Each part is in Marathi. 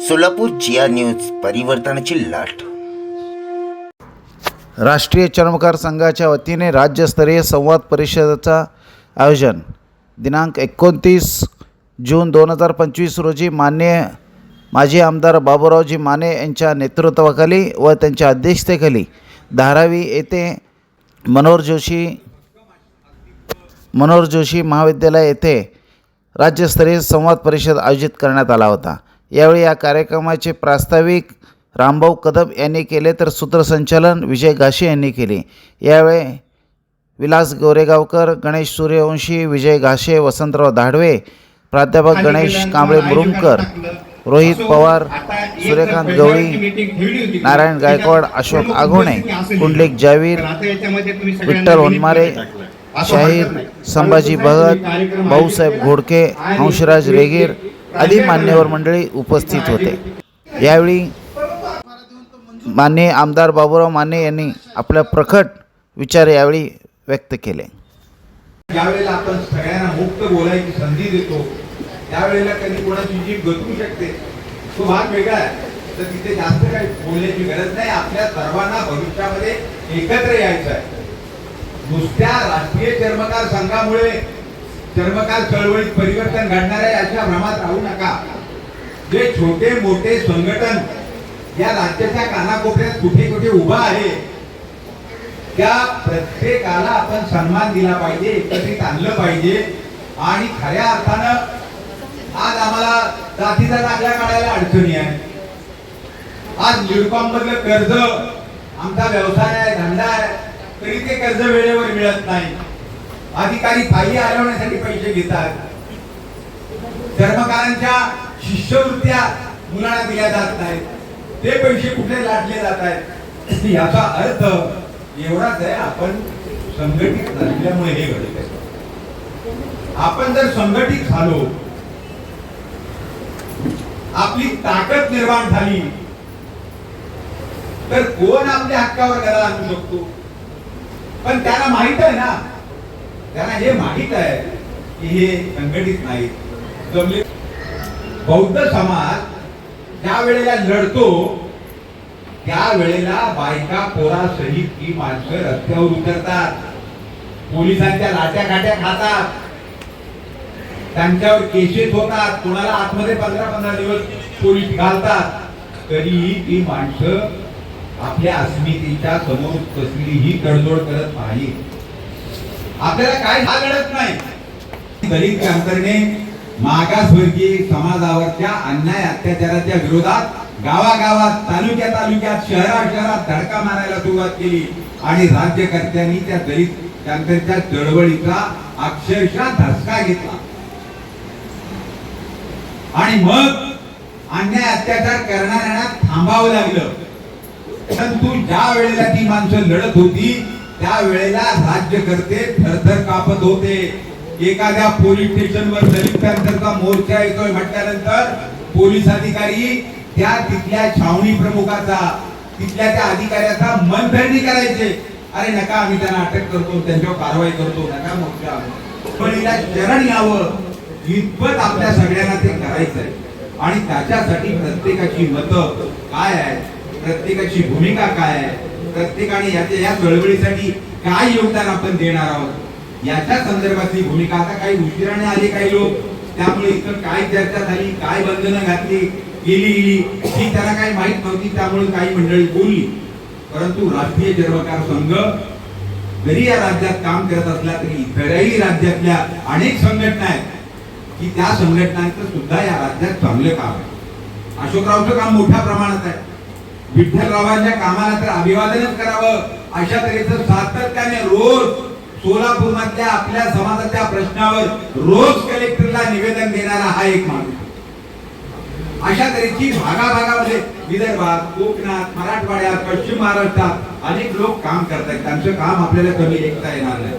सोलापूर जिया न्यूज परिवर्तनाची लाट. राष्ट्रीय चर्मकार संघाच्या वतीने राज्यस्तरीय संवाद परिषदेचा आयोजन. दिनांक एकोणतीस जून दोन हजार पंचवीस रोजी मान्य माजी आमदार बाबूरावजी माने यांच्या नेतृत्वाखाली व त्यांच्या अध्यक्षतेखाली धारावी येथे मनोहर जोशी मनोहर जोशी महाविद्यालय येथे राज्यस्तरीय संवाद परिषद आयोजित करण्यात आला होता. यावेळी या कार्यक्रमाचे प्रास्ताविक रामभाऊ कदम यांनी केले तर सूत्रसंचालन विजय घाशे यांनी केले. यावेळी विलास गोरेगावकर गणेश सूर्यवंशी विजय घाशे वसंतराव धाडवे प्राध्यापक गणेश कांबळे मुरुमकर रोहित पवार सूर्यकांत गवळी नारायण गायकवाड अशोक आघोणे कुंडलिक जावीर विठ्ठल होनमारे शाहीर संभाजी भगत भाऊसाहेब घोडके हंसराज रेगीर आदी मान्यवर मंडळी उपस्थित होते. यावेळी माननीय आमदार बाबूराव माने यांनी आपला प्रखट विचार यावेळी व्यक्त केले. ज्यावेळेला आपण सगळ्यांना मुक्त बोलायची संधी देतो. त्यावेळेला कधी कोणाची जीभ गतू शकते? तो भाग वेगळा आहे. तर तिथे जास्त काही बोलण्याची गरज नाही. आपल्या सर्वांना भविष्यामध्ये एकत्र यायचं आहे. नुसत्या राष्ट्रीय चर्मकार संघामुळे चर्मकार चळवळीत परिवर्तन घडणार आहे अशा भ्रमात राहू नका. जे छोटे मोठे संघटन या राज्याच्या कानाकोपऱ्यात कुठे कुठे उभा आहे त्या प्रत्येकाला आपण सन्मान दिला पाहिजे एकत्रित आणलं पाहिजे आणि खऱ्या अर्थानं आज आम्हाला जातीचा दाखला काढायला अडचणी आहे आज युडकॉम मधलं कर्ज आमचा व्यवसाय आहे धंदा आहे तरी ते कर्ज वेळेवर मिळत नाही. अधिकारी फायली हलवण्यासाठी पैसे घेतात. कर्मकारांच्या शिष्यवृत्त्या मुलांना दिल्या जात नाहीत. ते पैसे कुठे लाटले जात आहेत? याचा अर्थ एवढाच आहे आपण संघटित नसल्यामुळे हे घडत आहे. आपण जर संघटित झालो आपली ताकद निर्माण झाली तर कोण आपल्या हक्कावर घरा आणू शकतो? पण त्याला माहीत आहे ना त्यांना हे माहीत आहे की हे संघटित नाहीत. जमले. बौद्ध समाज ज्या वेळेला लढतो त्या वेळेला बायका पोरा सहित ही माणसं रस्त्यावर उतरतात. पोलिसांच्या लाट्या काट्या खातात. त्यांच्यावर केसेस होतात. कोणाला आतमध्ये पंधरा पंधरा दिवस पोलीस घालतात. तरीही ती माणसं आपल्या अस्मितेच्या समोर कसलीही तडजोड करत नाही आपल्याला काय हा घडत नाही. दलित क्रांतरने मागासवर्गीय समाजावरच्या अन्याय अत्याचाराच्या विरोधात गावागावात तालुक्या तालुक्यात शहरा शहरात धडका मारायला सुरुवात केली. आणि राज्यकर्त्यांनी त्या दलित क्रांतरच्या चळवळीचा अक्षरशः धसका घेतला. आणि मग अन्याय अत्याचार करणाऱ्यांना थांबावं लागलं. परंतु ज्या वेळेला ती माणसं लढत होती त्या वेळेला राज्यकर्ते थरथर कापत होते. एखाद्या पोलीस स्टेशनवर दलित पॅंथरचा मोर्चा येतोय म्हटल्यानंतर पोलीस अधिकारी त्या तिथल्या छावणी प्रमुखाचा तिथल्या त्या अधिकाऱ्याचा मनधरणी करायचे. अरे नका आम्ही त्यांना अटक करतो त्यांच्यावर कारवाई करतो नका मोर्चा. पण हिला चरण यावं इतपत आपल्या सगळ्यांना ते करायचंय. आणि त्याच्यासाठी प्रत्येकाची मतं काय आहे प्रत्येकाची भूमिका काय आहे? प्रत्येकाने याच्या या चळवळीसाठी काय योगदान आपण देणार आहोत? याच्या संदर्भातली भूमिका आता काही उशिराने आले काही लोक. त्यामुळे इथं काय चर्चा झाली काय बंधनं घातली गेली गेली ही त्याला काही माहीत नव्हती त्यामुळे काही मंडळी बोलली. परंतु राष्ट्रीय चर्मकार संघ जरी या राज्यात काम करत असला तरी इतरही राज्यातल्या अनेक संघटना आहेत की त्या संघटनांचं सुद्धा या राज्यात चांगलं काम आहे. अशोकरावचं काम मोठ्या प्रमाणात आहे. विठ्ठलरावांच्या कामाला तर अभिवादनच करावं. अशा तऱ्हेचं सातत्याने रोज सोलापूर मधल्या आपल्या समाजाच्या प्रश्नावर रोज कलेक्टरला निवेदन देणारा हा एक माणूस. अशा तऱ्हेची भागाभागामध्ये विदर्भात कोकणात मराठवाड्यात पश्चिम महाराष्ट्रात अनेक लोक काम करतात त्यांचं काम आपल्याला कमी ऐकता येणार नाही.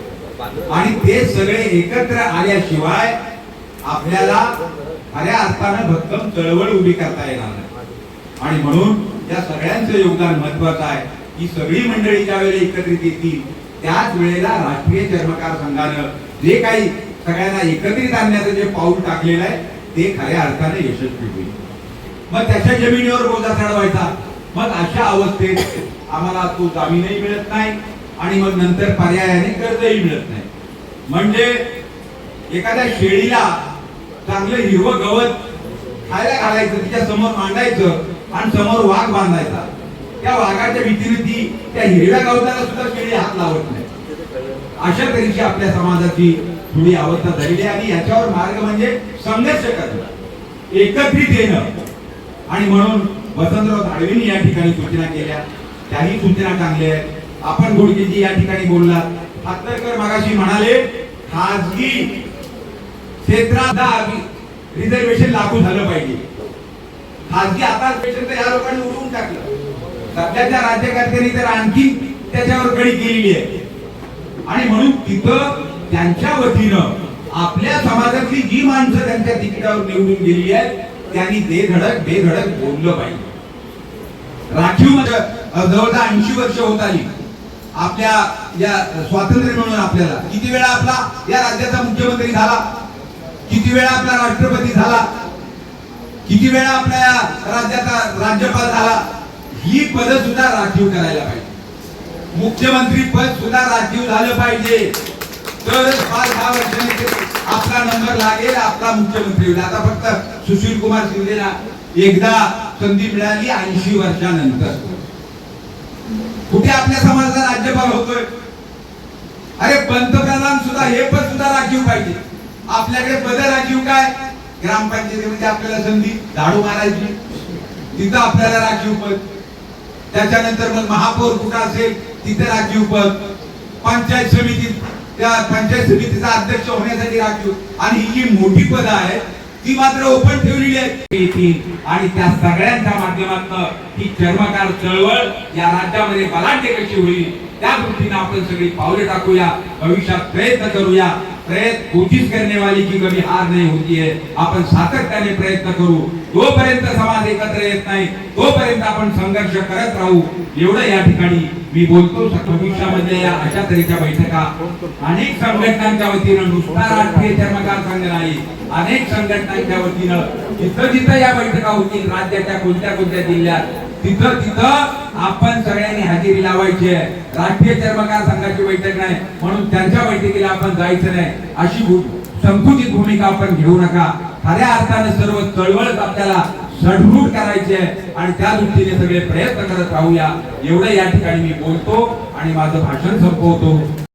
आणि ते सगळे एकत्र आल्याशिवाय आपल्याला खऱ्या अर्थानं भक्कम चळवळ उभी करता येणार नाही. आणि म्हणून या सगळ्यांचं योगदान महत्वाचं आहे. ही सगळी मंडळी ज्या वेळेला एकत्रित येतील त्याच वेळेला राष्ट्रीय चर्मकार संघानं जे काही सगळ्यांना एकत्रित आणण्याचं जे पाऊल टाकलेलं आहे ते खऱ्या अर्थाने यशस्वी होईल. मग त्याच्या जमिनीवर बोजा चढवायचा. मग अशा अवस्थेत आम्हाला तो जामीनही मिळत नाही आणि मग नंतर पर्यायाने कर्जही मिळत नाही. म्हणजे एखाद्या शेळीला चांगलं हिरवं गवत खायला घालायचं तिच्या समोर मांडायचं आणि समोर वाघ बांधायचा. त्या वाघाच्या भीतीने ती त्या हिरव्या गवताला सुद्धा केळी हात लावत नाही. अशा तऱ्हेची आपल्या समाजाची थोडी अवस्था झालेली आहे आणि याच्यावर मार्ग म्हणजे संघर्ष करणं. एकत्रित येणं. आणि म्हणून वसंतराव धाडवींनी या ठिकाणी सूचना केल्या. त्याही सूचना चांगल्या आहेत. आपण गुडकेजी या ठिकाणी बोलला हातरकर मागाशी म्हणाले खाजगी क्षेत्रात रिझर्वेशन लागू झालं पाहिजे. खाजगी आता पेशंट या लोकांनी उडवून टाकलं. सध्याच्या राज्यकर्त्यांनी तर आणखी त्याच्यावर कडी केलेली आहे. आणि म्हणून तिथं त्यांच्या वतीनं आपल्या समाजातली जी माणसं त्यांच्या तिकिटावर निवडून गेली आहेत त्यांनी बेधडक बेधडक बोललं पाहिजे. राखीव म्हणजे जवळजवळ ऐंशी वर्ष होत आली. आपल्या या स्वातंत्र्य मिळून आपल्याला. किती वेळा आपला या राज्याचा मुख्यमंत्री झाला? किती वेळा आपला राष्ट्रपती झाला? किती वेळा आपल्या या राज्याचा राज्यपाल झाला? ही पद सुद्धा राखीव करायला पाहिजे. मुख्यमंत्री पद सुद्धा राखीव झालं पाहिजे. तरच पाच दहा वर्षांनी आपला नंबर लागेल आपला मुख्यमंत्री होईल. आता फक्त सुशील कुमार शिंदेला एकदा संधी मिळाली ऐंशी वर्षानंतर. कुठे आपल्या समाजाचा राज्यपाल होतोय? अरे पंतप्रधान सुद्धा हे पद सुद्धा राखीव पाहिजे. आपल्याकडे पद राखीव काय? ग्रामपंचायतीमध्ये म्हणजे आपल्याला संधी झाडू मारायची. तिथं आपल्याला राखीव पद त्याच्यानंतर मग महापौर कुठं असेल तिथे राखीव पद पंचायत समितीत त्या पंचायत समितीचा अध्यक्ष होण्यासाठी राखीव आणि ही जी मोठी पद आहे ती मात्र ओपन ठेवलेली आहेत. आणि त्या सगळ्यांच्या माध्यमातून ही चर्मकार चळवळ या राज्यामध्ये बलाढ्य कशी होईल त्या दृष्टीने आपण सगळी पावले टाकूया. भविष्यात प्रयत्न करूया. प्रयत्न कोशिश करने वाली की कभी हार नहीं होती है। आपण सातत्याने प्रयत्न करू। तोपर्यंत समाज एकत्र येत नाही तोपर्यंत आपण संघर्ष करत राहू. एवढं या ठिकाणी मी बोलतो. भविष्यामध्ये या अशा तऱ्हेच्या बैठका अनेक संघटनांच्या वतीनं नुसता राष्ट्रीय चर्मकार संघ नाही अनेक संघटनांच्या वतीनं जिथं जिथं या बैठका होतील राज्याच्या कोणत्या कोणत्या जिल्ह्यात तिथं तिथं आपण सगळ्यांनी हजेरी लावायची आहे. राष्ट्रीय चर्मकार संघाची बैठक नाही म्हणून त्यांच्या बैठकीला आपण जायचं नाही. अशी संकुचित भूमिका आपण घेऊ नका. खऱ्या अर्थाने सर्व चळवळच आपल्याला सडरूट करायची आहे आणि त्या दृष्टीने सगळे प्रयत्न करत राहूया. एवढं या ठिकाणी मी बोलतो आणि माझं भाषण संपवतो.